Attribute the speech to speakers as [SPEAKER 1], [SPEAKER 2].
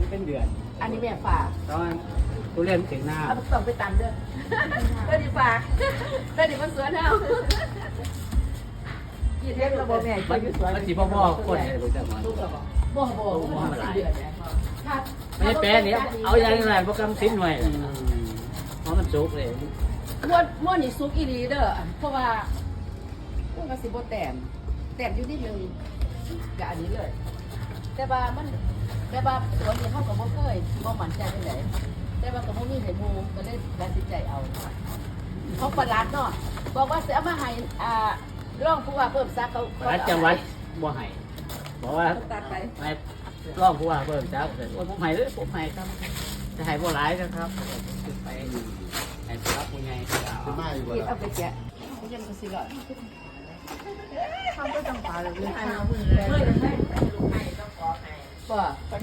[SPEAKER 1] มันเป็นเดือน
[SPEAKER 2] อันนี้แม่ฝาก
[SPEAKER 1] ตอนทุเรียนถึงหน้า
[SPEAKER 2] เอาต้องไปตามเด้อเด้อดีฝากเด้อดีมันสวนเอากี่เทประบบแม่
[SPEAKER 1] มั
[SPEAKER 2] ก็
[SPEAKER 1] น
[SPEAKER 2] อยู่สวน
[SPEAKER 1] มันสีพ่อพ่อคนเนี่ยรู้จักมัน
[SPEAKER 2] ลูกระบอกบ่บ่บ่มันสิเดือนเนี่ยครับ
[SPEAKER 1] ไม่ใช่แปรเนี่ยเอาอย่างไรโปรแกรมสิ้นหน่วยเพราะมันสุกเลย
[SPEAKER 2] ม้วนม้วนนี่ซุกอีหลีเด้อเพราะว่าพวกมันสิบ่แต้มแต้มอยู่นิดนึงกับอันนี้เลย แต่ว่ามันแต่ว่าสวนนี้เขาก็บ่เคยบ่มั่นใจไปไหนแต่ว่าก็บ่มีให้หมู่ก็เลยตัดสินใจเอาเขาประหลาดเนาะบอกว่าสิเอามาให้อ่ารองผู้ว่าเพิ่มซักเขา
[SPEAKER 1] รัฐจังหวัดบ่ให้บอกว่า
[SPEAKER 2] ตัดไป
[SPEAKER 1] ให้ร้องผู้ว่าเบิ่งจับเลยโอ้ยผมให้เลยผมให้ครับจะให้บ่หลายนะครับไปให้ครับผู้ใหญ่
[SPEAKER 3] คือไม่อยู่
[SPEAKER 2] กิน
[SPEAKER 3] แล้ว
[SPEAKER 2] เอาไปแกะเขาจะมันสิรอด
[SPEAKER 4] ทำก็ต้องปลาเลย
[SPEAKER 2] ให้เอามือเลย 三